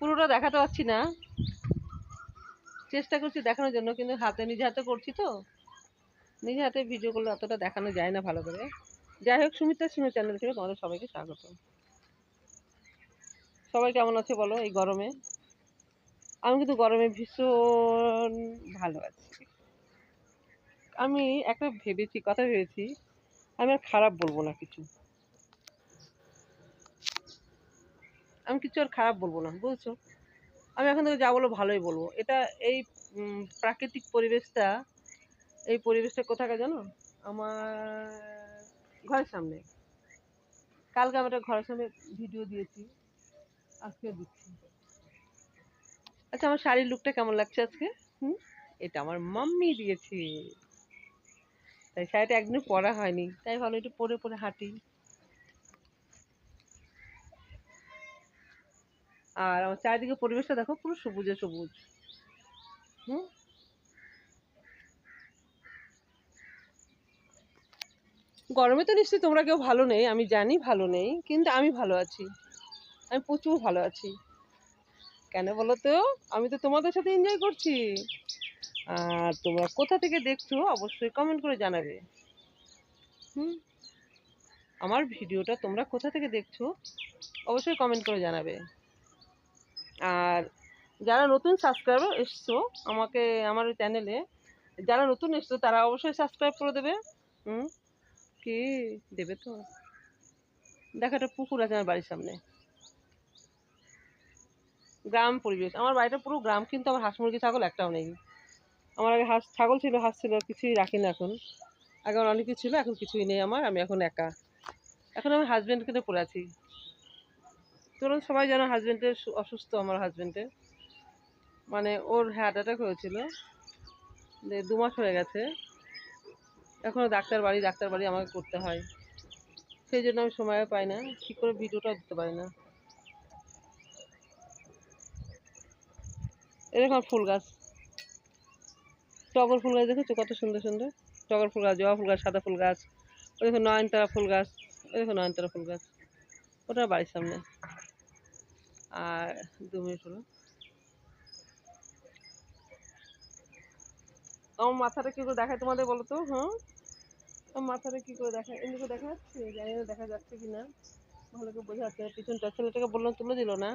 পুরোটা দেখাতে পারছি না। চেষ্টা করছি দেখানোর জন্য, কিন্তু হাতে, নিজে হাতে করছি তো। নিজে হাতে ভিডিও করলে অতটা দেখানো যায় না ভালো করে। যাই হোক সুমিত্রা সিংহ চ্যানেল থেকে তোমাদের সবাইকে স্বাগত। সবাই কেমন আছে বলো এই গরমে? আমি কিন্তু গরমে ভীষণ ভালো আছি। আমি একটা ভেবেছি, কথা ভেবেছি, আমি আর খারাপ বলব না কিছু। আমি কিছু আর খারাপ বলব না, বুঝছ? আমি এখন থেকে যা বলব ভালোই বলব। এটা এই প্রাকৃতিক পরিবেশটা, এই পরিবেশটা কোথাকার জানো? আমার ঘরের সামনে। কালকে আমি একটা ঘরের সামনে ভিডিও দিয়েছি আজকে দিচ্ছি। আচ্ছা আমার শাড়ির লুকটা কেমন লাগছে আজকে? হুম? এটা আমার মাম্মি দিয়েছে। তাই শাড়িটা একদিনও পরা হয়নি। তাই ভালো, একটু পরে পরে হাঁটি। আর আমার চারিদিকে পরিবেশটা দেখো পুরো সবুজে সবুজ। হুম? গরমে তো নিশ্চয়ই তোমরা কেউ ভালো নেই, আমি জানি ভালো নেই, কিন্তু আমি ভালো আছি। আমি প্রচুর ভালো আছি। কেন বলো তো আমি তো তোমাদের সাথে এনজয় করছি। আর তোমরা কোথা থেকে দেখছ অবশ্যই কমেন্ট করে জানাবে। হুম? আমার ভিডিওটা তোমরা কোথা থেকে দেখছ অবশ্যই কমেন্ট করে জানাবে। আর যারা নতুন সাবস্ক্রাইবার এসছো আমাকে, আমার চ্যানেলে যারা নতুন এসছো তারা অবশ্যই সাবস্ক্রাইব করে দেবে। হুম? কি দেবে তো? দেখো একটা পুকুর আছে আমার বাড়ির সামনে। গ্রাম পরিবেশ। আমার বাড়িটা পুরো গ্রাম, কিন্তু আমার হাঁস মুরগি, ছাগল একটাও নেই। আমার আগে হাঁস, ছাগল ছিল, হাঁস ছিল কিছুই রাখি না এখন। আগে আমার অনেক কিছু ছিল, এখন কিছুই নেই আমার, আমি এখন একা। এখন আমি হাজব্যান্ডকে পড়ে আছি। তোমরা সবাই জানো হাজব্যান্ডের অসুস্থ আমার হাজব্যান্ডের মানে ওর হার্ট অ্যাটাক হয়েছিল। দু মাস হয়ে গেছে। এখনও ডাক্তার বাড়ি ডাক্তার বাড়ি আমাকে করতে হয়। সেই জন্য আমি সময় পাই না। ঠিক করে ভিডিওটাও দিতে পারি না। এরকম ফুল গাছ। টগর ফুল গাছ দেখেছ? কত সুন্দর সুন্দর। টগর ফুল গাছ, জবা ফুল গাছ, সাদা ফুল গাছ। ওই দেখো নয়নতারা ফুল গাছ। ওই দেখো নয়নতারা ফুল গাছ। ওটা বাড়ির সামনে। আর দু মিনিট হলো। আমার মাথাটা কী করে দেখায় তোমাদের বলো তো হ্যাঁ? আমার মাথাটা কী করে দেখায়? এমনি করে দেখা যাচ্ছে জানি না দেখা যাচ্ছে কি না। ভালো করে বোঝা যাচ্ছে। পিছনটা ছেলেটাকে বললাম তুলে দিল না।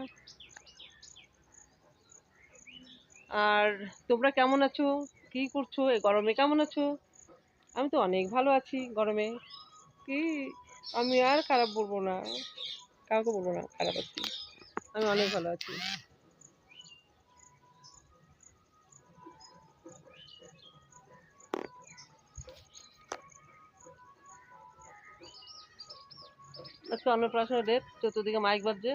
আর তোমরা কেমন আছো? কি করছ? এই গরমে কেমন আছো? আমি তো অনেক ভালো আছি গরমে। কি? আমি আর খারাপ বলব না। কাউকে বলব না, খারাপ আছি। আমি অনেক ভালো আছি। আজকে অন্নপ্রাশনের ডেট চতুর্দিকে মাইক বাজছে।